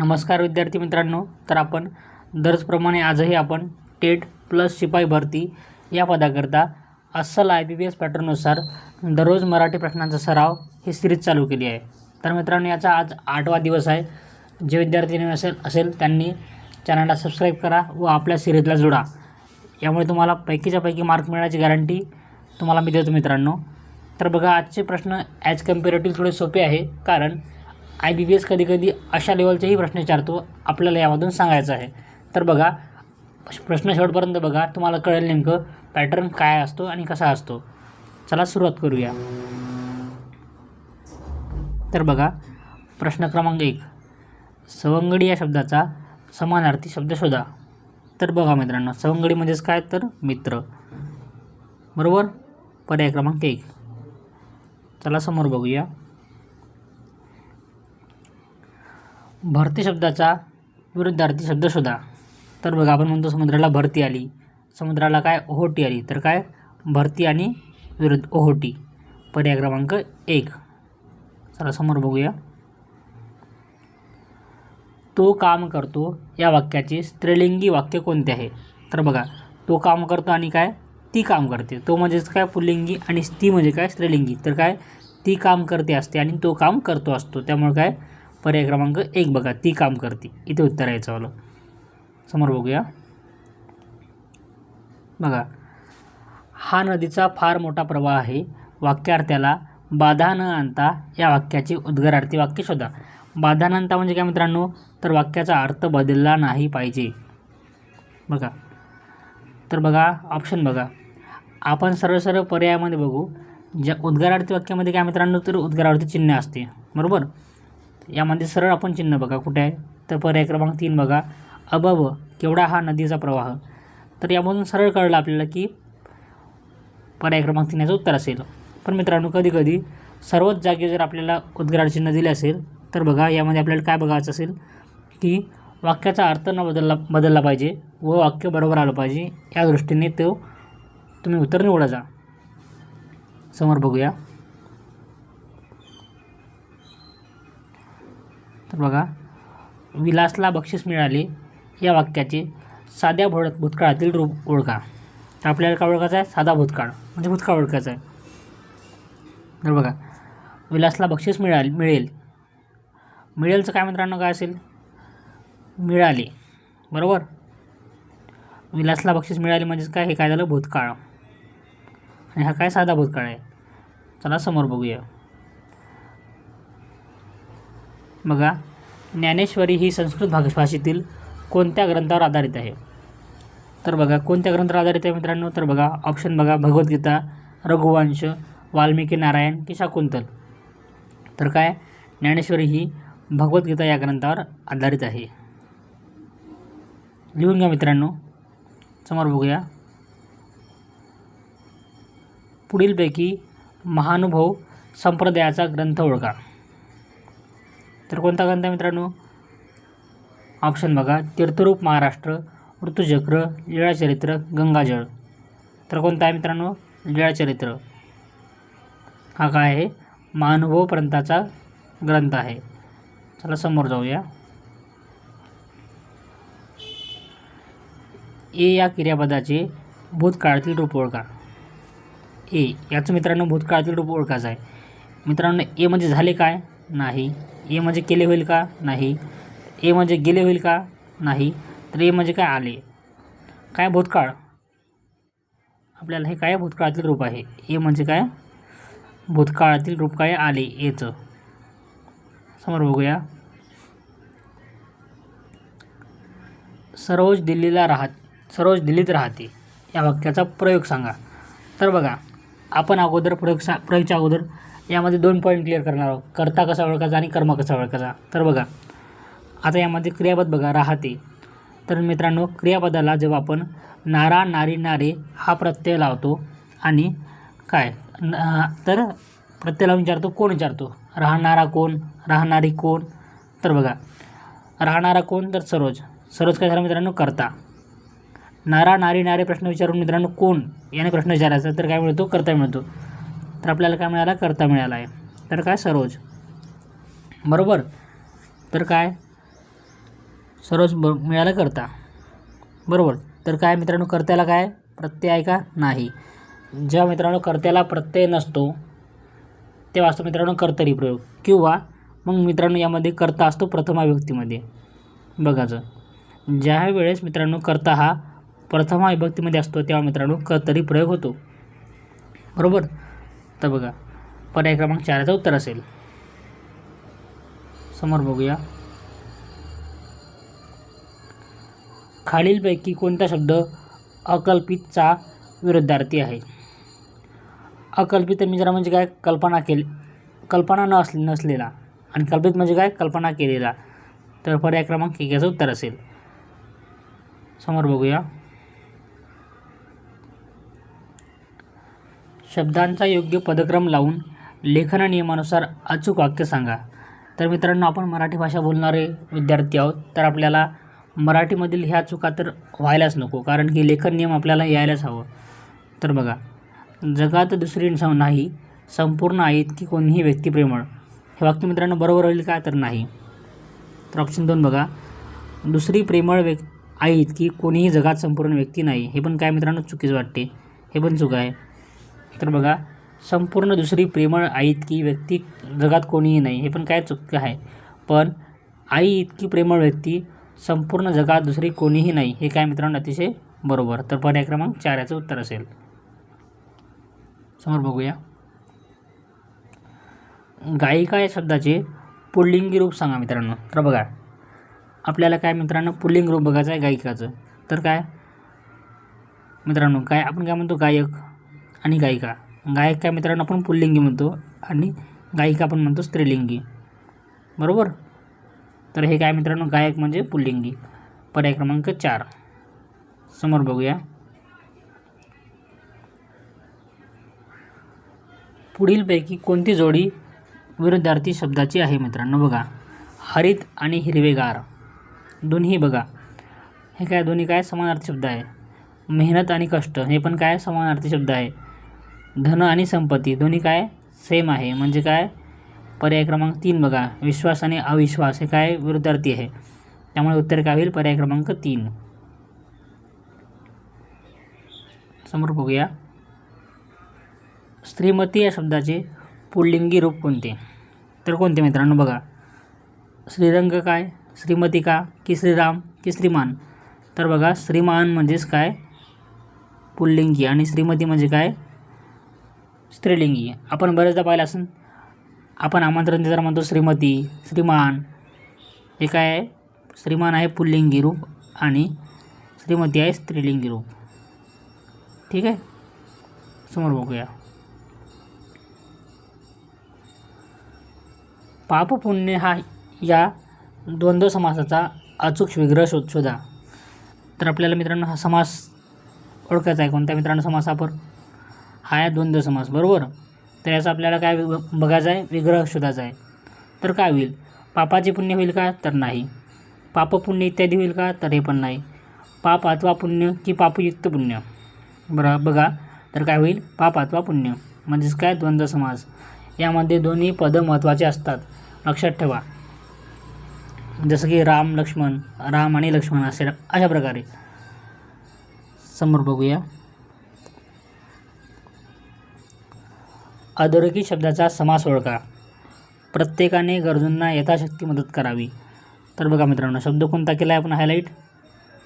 नमस्कार विद्यार्थी मित्रांनो तर आपण दरचप्रमाणे आजही आपण टेट प्लस शिपाई भरती या पदाकरता अस्सल आय बी बी एस पॅटर्ननुसार दररोज मराठी प्रश्नांचा सराव ही सिरीज चालू केली आहे. तर मित्रांनो याचा आज आठवा दिवस आहे. जे विद्यार्थी असेल असेल त्यांनी चॅनलला सबस्क्राईब करा व आपल्या सिरीजला जोडा. यामुळे तुम्हाला पैकीच्या पैकी मार्क मिळण्याची गॅरंटी तुम्हाला मी देतो मित्रांनो. तर बघा आजचे प्रश्न ॲज कम्पेरेटिव्ह थोडे सोपे आहे कारण आय बी बी एस कधीकधी अशा लेवलचेही प्रश्न विचारतो आपल्याला यामधून सांगायचं आहे. तर बघा प्रश्न शेवटपर्यंत बघा तुम्हाला कळेल नेमकं पॅटर्न काय असतो आणि कसा असतो. चला सुरुवात करूया. तर बघा प्रश्न क्रमांक एक. सवंगडी या शब्दाचा समानार्थी शब्द शोधा. तर बघा मित्रांनो सवंगडी म्हणजेच काय? तर मित्र. बरोबर? पर्याय क्रमांक एक. चला समोर बघूया. भरती शब्दाचा विरुद्धार्थी शब्द शोधा. तर बघा आपण म्हणतो समुद्राला भरती आली. समुद्राला काय? ओहोटी आली. तर काय? भरती आणि विरुद्ध ओहोटी. पर्याय क्रमांक एक. चला समोर बघूया. तो काम करतो. या वाक्याचे स्त्रीलिंगी वाक्य कोणते आहे? तर बघा तो काम करतो आणि काय? ती काम करते. तो म्हणजेच काय? पुल्लिंगी आणि ती म्हणजे काय? स्त्रीलिंगी. तर काय? ती काम करते असते आणि तो काम करतो असतो. त्यामुळे काय? पर्याय क्रमांक एक बघा ती काम करते. इथे उत्तर यायचं वालं समोर बघूया. बघा हा नदीचा फार मोठा प्रवाह आहे. वाक्यार्थ्याला बाधा न आणता या वाक्याचे उद्गारार्थी वाक्य शोधा. बाधा न आणता म्हणजे काय मित्रांनो? तर वाक्याचा अर्थ बदलला नाही पाहिजे. बघा तर बघा ऑप्शन बघा. आपण सर्व सर्व पर्यायामध्ये बघू. ज्या उद्गारार्थी वाक्यामध्ये काय मित्रांनो? तर उद्गारार्थी चिन्ह असते. बरोबर? यामध्ये सरळ आपण चिन्ह बघा. कुठे आहे? तर पर्याय क्रमांक तीन बघा. अबब केवढा हा नदीचा प्रवाह? तर यामधून सरळ कळलं आपल्याला की पर्याय क्रमांक तीन याचं उत्तर असेल. पण मित्रांनो कधीकधी सर्वच जागी जर आपल्याला उद्गार चिन्ह दिले असेल तर बघा यामध्ये आपल्याला काय बघायचं असेल की वाक्याचा अर्थ न बदलला बदलला पाहिजे व वाक्य बरोबर आलं पाहिजे. या दृष्टीने तो तुम्ही उत्तर निवडा जा. समोर बघूया. तर बघा विलासला बक्षीस मिळाले. या वाक्याचे साध्या भूळ भूतकाळातील रूप ओळखा. तर आपल्याला काय ओळखायचं आहे? साधा भूतकाळ. म्हणजे भूतकाळ ओळखायचा आहे. तर बघा विलासला बक्षीस मिळाल मिळेल. मिळेलचं काय मित्रांनो? काय असेल? मिळाले. बरोबर? विलासला बक्षीस मिळाले म्हणजेच काय? हे काय झालं? भूतकाळ. आणि हा काय साधा भूतकाळ आहे? चला समोर बघूया. बघा ज्ञानेश्वरी ही संस्कृत भाग भाषेतील कोणत्या ग्रंथावर आधारित आहे? तर बघा कोणत्या ग्रंथावर आधारित आहे मित्रांनो? तर बघा ऑप्शन बघा भगवद्गीता रघुवंश वाल्मिकी नारायण की शाकुंतल तर काय? ज्ञानेश्वरी ही भगवद्गीता या ग्रंथावर आधारित आहे. लिहून घ्या मित्रांनो. समोर बघूया. पुढीलपैकी महानुभव संप्रदायाचा ग्रंथ ओळखा. तर कोणता ग्रंथ आहे मित्रांनो? ऑप्शन बघा. तीर्थरूप महाराष्ट्र. ऋतुचक्र लीळाचरित्र गंगाजळ. तर कोणता आहे मित्रांनो? लीळाचरित्र हा काय आहे? महानुभव पंथाचा ग्रंथ आहे. चला समोर जाऊया. ए या क्रियापदाचे भूतकाळातील रूप ओळखा. ए याचं मित्रांनो भूतकाळातील रूप ओळखायचं आहे. मित्रांनो ए म्हणजे झाले काय? नाही. ए म्हणजे केले होईल का? नाही. ए म्हणजे गेले होईल का? नाही. तर ए म्हणजे काय आले? काय भूतकाळ? आपल्याला हे काय भूतकाळातील रूप आहे? ए म्हणजे काय? भूतकाळातील रूप काय आले? एचं. समोर बघूया. सरोज दिल्लीला राहत सरोज दिल्लीत राहते. या वाक्याचा प्रयोग सांगा. तर बघा आपण अगोदर प्रयोग सा प्रयोगच्या अगोदर यामध्ये दोन पॉईंट क्लिअर करणार आहोत. कर्ता कसा ओळखायचा आणि कर्म कसा ओळखायचा? तर बघा आता यामध्ये क्रियापद बघा राहते. तर मित्रांनो क्रियापदाला जेव्हा आपण नारा नारी नारे हा प्रत्यय लावतो आणि काय? न तर प्रत्यय लावून विचारतो कोण विचारतो? राहणारा कोण? राहणारी कोण? तर बघा राहणारा कोण? तर सरोज. सरोज काय झालं मित्रांनो? करता. नारा नारी नारे प्रश्न विचारून मित्रांनो कोण? याने प्रश्न विचारायचा तर काय मिळतो? करता मिळतो. तर आपल्याला काय मिळाला? करता मिळाला आहे. तर काय? सरोज. बरोबर? तर काय? सरोज ब मिळालं करता. बरोबर? तर काय मित्रांनो कर्त्याला काय? प्रत्यय आहे का? नाही. जेव्हा मित्रांनो कर्त्याला प्रत्यय नसतो तेव्हा असतो मित्रांनो कर्तरी प्रयोग. किंवा मग मित्रांनो यामध्ये कर्ता असतो प्रथमा विभक्तीमध्ये. बघायचं ज्या वेळेस मित्रांनो कर्ता हा प्रथमा विभक्तीमध्ये असतो तेव्हा मित्रांनो कर्तरी प्रयोग होतो. बरोबर? तर बघा. पर्याय क्रमांक चारचं उत्तर असेल. समोर बघूया. खालीलपैकी कोणता शब्द अकल्पितचा विरुद्धार्थी आहे? अकल्पित मी जरा म्हणजे काय? कल्पना केली कल्पना न असले नसलेला. आणि कल्पित म्हणजे काय? कल्पना केलेला. तर पर्याय क्रमांक एक याचं उत्तर असेल. समोर बघूया. शब्दांचा योग्य पदक्रम लावून लेखन नियमानुसार अचूक वाक्य सांगा. तर मित्रांनो आपण मराठी भाषा बोलणारे विद्यार्थी आहोत. तर आपल्याला मराठीमधील ह्या चुका तर व्हायलाच नको कारण की लेखन नियम आपल्याला यायलाच हवं. तर बघा जगात दुसरी सं नाही संपूर्ण आहेत की कोणीही व्यक्ती प्रेमळ हे वाक्य मित्रांनो बरोबर होईल का तर नाही. तर ऑप्शन दोन बघा दुसरी प्रेमळ व्यक् आहेत की कोणीही जगात संपूर्ण व्यक्ती नाही हे पण काय मित्रांनो चुकीचं वाटते. हे पण चुका आहे. तर बघा संपूर्ण दुसरी प्रेमळ आई इतकी व्यक्ती जगात कोणीही नाही हे पण काय चुकीचं आहे. पण आई इतकी प्रेमळ व्यक्ती संपूर्ण जगात दुसरी कोणीही नाही हे काय मित्रांनो अतिशय बरोबर. तर पर्याय क्रमांक चार याचं उत्तर असेल. समोर बघूया. गायिका या शब्दाचे पुल्लिंगी रूप सांगा मित्रांनो. तर बघा आपल्याला काय मित्रांनो पुल्लिंग रूप बघायचं आहे गायिकाचं. तर काय? मित्रांनो काय आपण काय म्हणतो गायक? आणि गायिका. गायक काय मित्रांनो आपण पुल्लिंगी म्हणतो आणि गायिका आपण म्हणतो स्त्रीलिंगी. बरोबर? तर हे काय मित्रांनो गायक म्हणजे पुल्लिंगी. पर्याय क्रमांक चार. समोर बघूया. पुढीलपैकी कोणती जोडी विरुद्धार्थी शब्दाची आहे मित्रांनो? बघा. हरित आणि हिरवेगार. दोन्ही बघा. हे काय दोन्ही काय समानार्थी शब्द आहे? मेहनत आणि कष्ट. हे पण काय समानार्थी शब्द आहे? धन आणि संपत्ती दोन्ही काय सेम आहे? म्हणजे काय? पर्याय क्रमांक तीन बघा. विश्वास आणि अविश्वास हे काय विरुद्धार्थी आहे? त्यामुळे उत्तर काय होईल? पर्याय क्रमांक तीन. समोर बघूया. श्रीमती या शब्दाचे पुल्लिंगी रूप कोणते? तर कोणते मित्रांनो बघा. श्रीरंग काय? श्रीमती का? की श्रीराम? की श्रीमान? तर बघा श्रीमान म्हणजेच काय? पुल्लिंगी. आणि श्रीमती म्हणजे काय? स्त्रीलिंगी. आपण बरेचदा पाहिलं असेल आपण आमंत्रण देताना म्हणतो श्रीमती श्रीमान. हे काय आहे? श्रीमान आहे पुल्लिंगी रूप आणि श्रीमती आहे स्त्रीलिंगी रूप. ठीक आहे? समोर बघूया. पाप पुण्य हा या द्वंद्व समासाचा अचूक विग्रह शोध शोधा. तर आपल्याला मित्रांनो हा समास ओळखायचा आहे. कोणत्या मित्रांनो समास आपण हा आहे द्वंद्व समास बरोबर? तर याचा आपल्याला काय बघायचं आहे? विग्रह शोधायचा आहे. तर काय होईल? पापाचे पुण्य होईल का? तर नाही. पाप पुण्य इत्यादी होईल का? तर हे पण नाही. पाप अथवा पुण्य की पापयुक्त पुण्य. बरं बघा. तर काय होईल? पाप अथवा पुण्य. म्हणजेच काय? द्वंद्व समास यामध्ये दोन्ही पदं महत्त्वाचे असतात. लक्षात ठेवा. जसं की राम लक्ष्मण राम आणि लक्ष्मण असे अशा प्रकारे. समोर बघूया. अधोरेखित शब्दाचा समास ओळखा. प्रत्येकाने गरजूंना यथाशक्ती मदत करावी. तर बघा मित्रांनो शब्द कोणता केला आहे आपण? हायलाईट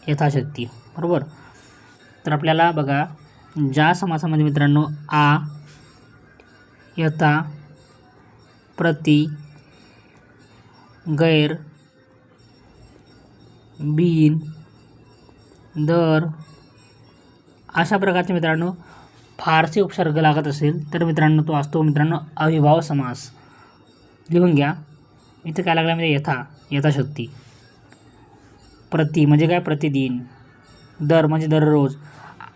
यथाशक्ती. बरोबर? तर आपल्याला बघा ज्या समासामध्ये मित्रांनो आ यथा प्रति गैर बीन दर अशा प्रकारचे मित्रांनो फारसे उपसर्ग लागत असेल तर मित्रांनो तो असतो मित्रांनो अविभाव समास. लिहून घ्या. इथं काय लागला म्हणजे यथा यथाशक्ती. प्रति म्हणजे काय? प्रतिदिन. दर म्हणजे दररोज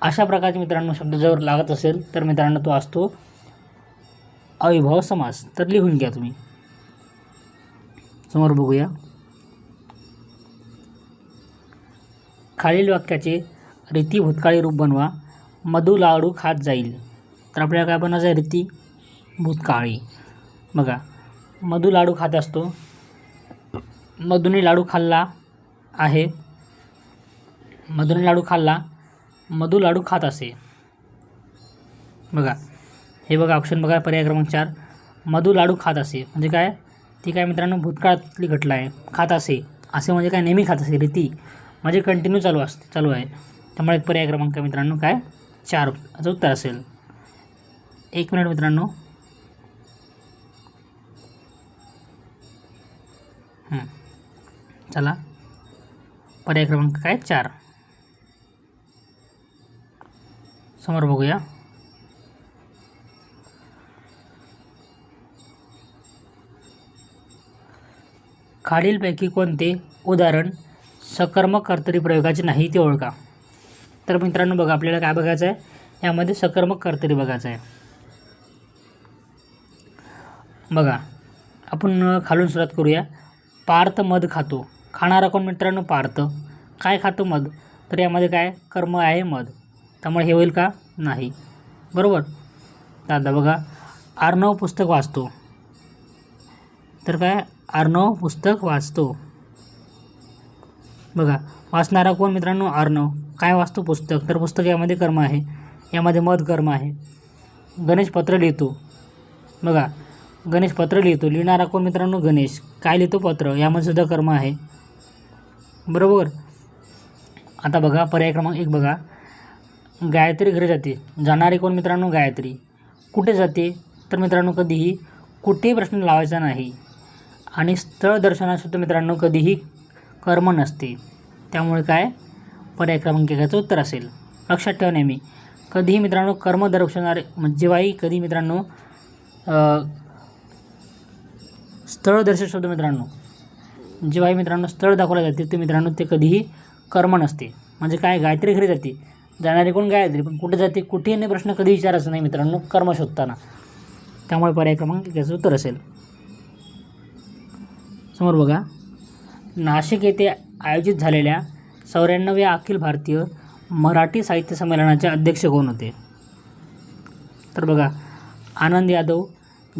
अशा प्रकारचे मित्रांनो शब्द जर लागत असेल तर मित्रांनो तो असतो अविभाव समास. तर लिहून घ्या तुम्ही. समोर बघूया. खालील वाक्याचे रीती भूतकाळी रूप बनवा. मधू लाडू खात जाईल. तर आपल्याला काय बनवायचं आहे? रीती भूतकाळी. बघा मधू लाडू खात असतो. मधुने लाडू खाल्ला आहे. मधुने लाडू खाल्ला मधू लाडू खात असे. बघा हे बघा ऑप्शन बघा पर्याय क्रमांक चार. मधू लाडू खात असे. म्हणजे काय? ती काय मित्रांनो भूतकाळातली घटना आहे. खात असे. असे म्हणजे काय? नेहमी खात असे. रीती. म्हणजे कंटिन्यू चालू असते चालू आहे. त्यामुळे पर्याय क्रमांक मित्रांनो. काय? चार याचं उत्तर असेल. एक मिनिट मित्रांनो. चला. पर्याय क्रमांक काय? चार. समोर बघूया. खालीलपैकी कोणते उदाहरण सकर्मक कर्तरी प्रयोगाचे नाही ते ओळखा. तर मित्रांनो बघा आपल्याला काय बघायचं आहे? यामध्ये सकर्मक कर्तरी बघायचं आहे. बघा आपण खालून सुरुवात करूया. पार्थ मध खातो. खाणारा कोण मित्रांनो? पार्थ. काय खातो मध? तर यामध्ये काय? कर्म आहे मध. त्यामुळे हे होईल का? नाही. बरोबर? दादा बघा. आर्णव पुस्तक वाचतो. तर काय? आर्णव पुस्तक वाचतो. बघा. वाचणारा कोण मित्रांनो? आर्णव. काय वाचतो पुस्तक? तर पुस्तक यामध्ये कर्म आहे. यामध्ये मध कर्म आहे. गणेश पत्र लिहितो. बघा गणेश पत्र लिहितो. लिहिणारा कोण मित्रांनो? गणेश. काय लिहितो पत्र? यामध्ये सुद्धा कर्म आहे. बरोबर? आता बघा पर्याय क्रमांक एक बघा. गायत्री घरी जाते. जाणारी कोण मित्रांनो? गायत्री. कुठे जाते? तर मित्रांनो कधीही कुठेही प्रश्न लावायचा नाही. आणि स्थळ दर्शनासुद्धा मित्रांनो कधीही कर्म नसते. त्यामुळे काय? पर्याय क्रमांक एकाचं उत्तर असेल. लक्षात ठेवा नेहमी. कधीही मित्रांनो कर्म दर्शवणारे म्हणजे जेव्हाही कधी मित्रांनो स्थळ दर्शक शब्द मित्रांनो. जेव्हाही मित्रांनो स्थळ दाखवलं जाते ते मित्रांनो ते कधीही कर्म नसते. म्हणजे काय? गायत्री घरी जाते. जाणारी कोण गायत्री? पण कुठे जाते? कुठेही नाही प्रश्न कधी विचारायचा नाही मित्रांनो कर्म शोधताना. त्यामुळे पर्याय क्रमांक एकाचं उत्तर असेल. समोर बघा. नाशिक येथे आयोजित झालेल्या चौऱ्याण्णव्या अखिल भारतीय मराठी साहित्य संमेलनाचे अध्यक्ष कोण होते? तर बघा आनंद यादव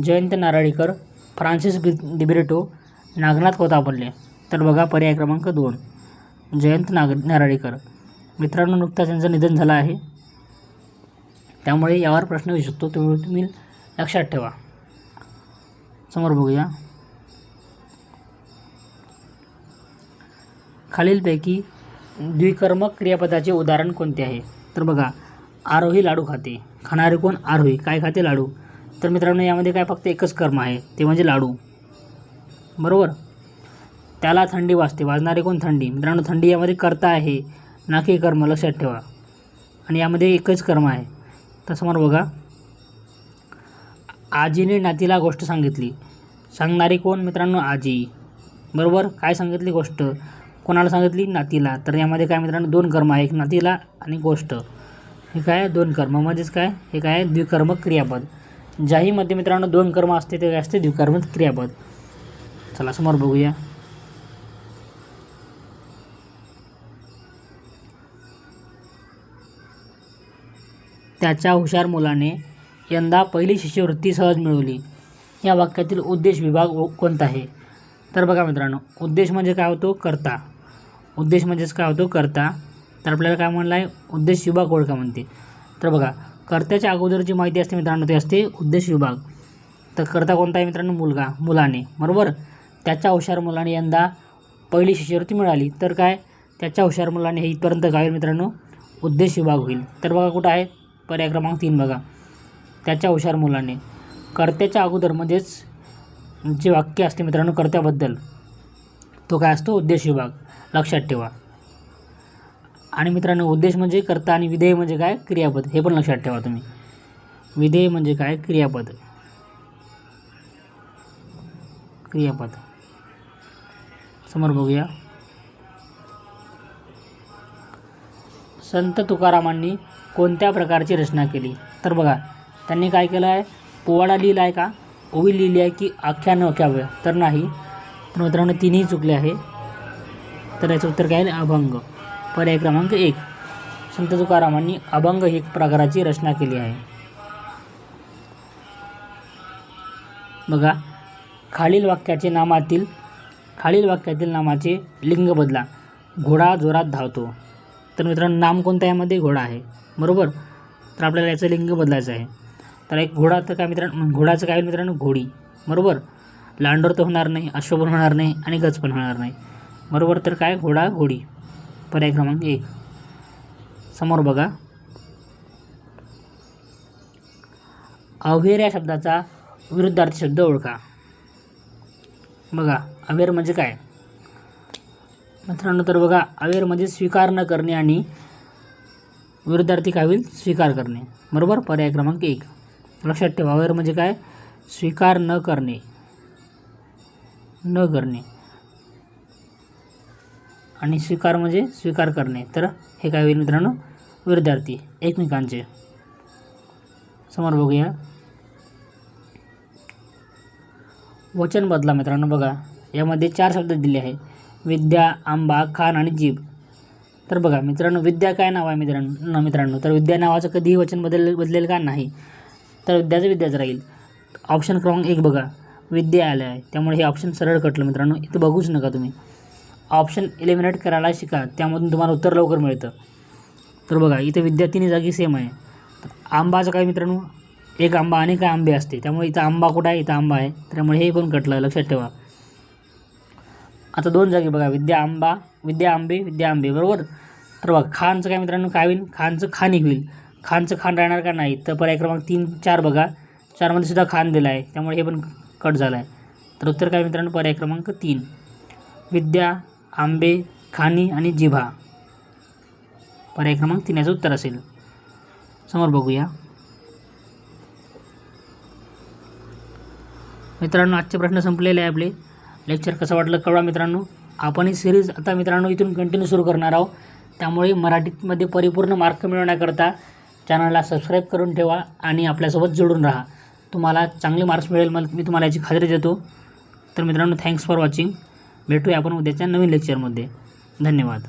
जयंत नारळीकर फ्रान्सिस बि डिब्रेटो नागनाथ कोतापल्ले. तर बघा पर्याय क्रमांक दोन जयंत नाग नारळीकर. मित्रांनो नुकताच त्यांचं निधन झालं आहे. त्यामुळे यावर प्रश्न येऊ शकतो तुम्ही तुम्ही लक्षात ठेवा. समोर बघूया. खालीलपैकी द्विकर्मक क्रियापदाचे उदाहरण कोणते आहे? तर बघा आरोही लाडू खाते. खाणारे कोण? आरोही. काय खाते? लाडू. तर मित्रांनो यामध्ये काय फक्त एकच कर्म आहे? ते म्हणजे लाडू. बरोबर? त्याला थंडी वाजते. वाजणारे कोण? थंडी. मित्रांनो थंडी यामध्ये कर्ता आहे. ना की कर्म लक्षात ठेवा. आणि यामध्ये एकच कर्म आहे. तसं बघा. आजीने नातीला गोष्ट सांगितली. सांगणारी कोण? मित्रांनो आजी. बरोबर? काय सांगितली गोष्ट? कोणाला सांगितली? नातीला. तर यामध्ये काय मित्रांनो? दोन कर्म आहे एक नातीला आणि गोष्ट. हे काय? दोन कर्म. म्हणजेच काय? हे काय? द्विकर्म क्रियापद. ज्याहीमध्ये मित्रांनो दोन कर्म असते ते काय असते? द्विकर्म क्रियापद. चला समोर बघूया. त्याच्या हुशार मुलाने यंदा पहिली शिष्यवृत्ती सहज मिळवली. या वाक्यातील उद्देश विभाग व- कोणता आहे? तर बघा मित्रांनो उद्देश म्हणजे काय होतो? करता. उद्देश म्हणजेच काय होतो? करता. तर आपल्याला काय म्हणलं आहे उद्देश विभाग ओळखा म्हणते. तर बघा कर्त्याच्या अगोदर जी माहिती असते मित्रांनो ते असते उद्देश विभाग. तर करता कोणता आहे मित्रांनो? मुलगा मुलाने. बरोबर? त्याच्या हुशार मुलाने यंदा पहिली शिष्यवृत्ती मिळाली. तर काय? त्याच्या हुशार मुलाने हे इथपर्यंत काय होईल मित्रांनो उद्देश विभाग होईल. तर बघा कुठं आहे? पर्याय क्रमांक तीन बघा. त्याच्या हुशार मुलाने. कर्त्याच्या अगोदर म्हणजेच जे वाक्य असते मित्रांनो कर्त्याबद्दल तो काय असतो? उद्देश विभाग. लक्षात ठेवा. आणि मित्रांनो उद्देश म्हणजे कर्ता आणि विधेय म्हणजे काय? क्रियापद. हे पण लक्षात ठेवा तुम्ही. विधेय म्हणजे काय? क्रियापद. क्रियापद. समोर बघूया. संत तुकारामांनी कोणत्या प्रकारची रचना केली? तर बघा त्यांनी काय केलं आहे? पोवाडा लिहिला आहे का? ओवी लिहिली आहे की आख्यान काव्य तर नाही. तर मित्रांनो तिन्ही चुकले आहे. तर याचं उत्तर काय? आहे अभंग. पर्याय क्रमांक एक. संत तुकारामांनी अभंग ही प्रकाराची रचना केली आहे. बघा खालील वाक्याचे नामातील खालील वाक्यातील नामाचे लिंग बदला. घोडा जोरात धावतो. तर मित्रांनो नाम कोणतं यामध्ये? घोडा आहे. बरोबर? तर आपल्याला याचं लिंग बदलायचं आहे. तर एक घोडा तर काय मित्रांनो? घोडाचं काय मित्रांनो? घोडी. बरोबर? लांडोर तर होणार नाही अश्वपण होणार नाही आणि गज पण होणार नाही. बरोबर तर काय? घोडा घोडी पर्याय क्रमांक एक. समोर बघा. अव्हेर या शब्दाचा विरुद्धार्थी शब्द ओळखा. बघा अवेर म्हणजे काय? मित्रांनो तर बघा अवेर म्हणजे स्वीकार न करणे आणि विरुद्धार्थी काय होईल? स्वीकार करणे. बरोबर? पर्याय क्रमांक एक. लक्षात ठेवा अवेर म्हणजे काय? स्वीकार न करणे. न करणे. आणि स्वीकार म्हणजे स्वीकार करणे. तर हे काय होईल मित्रांनो? विद्यार्थी एकमेकांचे. समोर बघूया. वचन बदला मित्रांनो बघा. यामध्ये चार शब्द दिले आहे विद्या आंबा खान आणि जीभ. तर बघा मित्रांनो विद्या काय नाव आहे मित्रांनो मित्रांनो? तर विद्या नावाचं कधीही वचन बदल बदलेल का? नाही. तर विद्याचं विद्याच राहील. ऑप्शन क्रमांक एक बघा. विद्या आलं आहे त्यामुळे हे ऑप्शन सरळ कटलं मित्रांनो. इथं बघूच नका तुम्ही. ऑप्शन एलिमिनेट करायला शिका. त्यामधून तुम्हाला उत्तर लवकर मिळतं. तर बघा इथं विद्या तिन्ही जागी सेम आहे. तर आंबाचं काय मित्रांनो? एक आंबा अनेक आंबे असते. त्यामुळे इथं आंबा कुठं आहे? इथं आंबा आहे. त्यामुळे हे पण कटलं. लक्षात ठेवा. आता दोन जागी बघा. विद्या आंबा विद्या आंबे विद्या आंबे. बरोबर? तर बघा खानचं काय मित्रांनो? काय होईल? खानचं खानी होईल. खानचं खान राहणार का नाही? तर पर्याय क्रमांक तीन चार बघा. चारमध्ये सुद्धा खान दिला आहे. त्यामुळे हे पण कट झालं आहे तर उत्तर काय मित्रांनो? पर्याय क्रमांक तीन. विद्या आंबे खानी आणि जिभा. पर्याय क्रमांक तीन याचं उत्तर असेल. समोर बघूया. मित्रांनो आजचे प्रश्न संपलेले आहे आपले. लेक्चर कसं वाटलं कळवा मित्रांनो. आपण ही सिरीज आता मित्रांनो इथून कंटिन्यू सुरू करणार आहोत. त्यामुळे मराठीमध्ये परिपूर्ण मार्क मिळवण्याकरता चॅनलला सबस्क्राईब करून ठेवा आणि आपल्यासोबत जोडून राहा. तुम्हाला चांगले मार्क्स मिळेल मला मी तुम्हाला याची खात्री देतो. तर मित्रांनो थँक्स फॉर वॉचिंग भेटूया आपण उद्याच्या नवीन लेक्चरमध्ये धन्यवाद.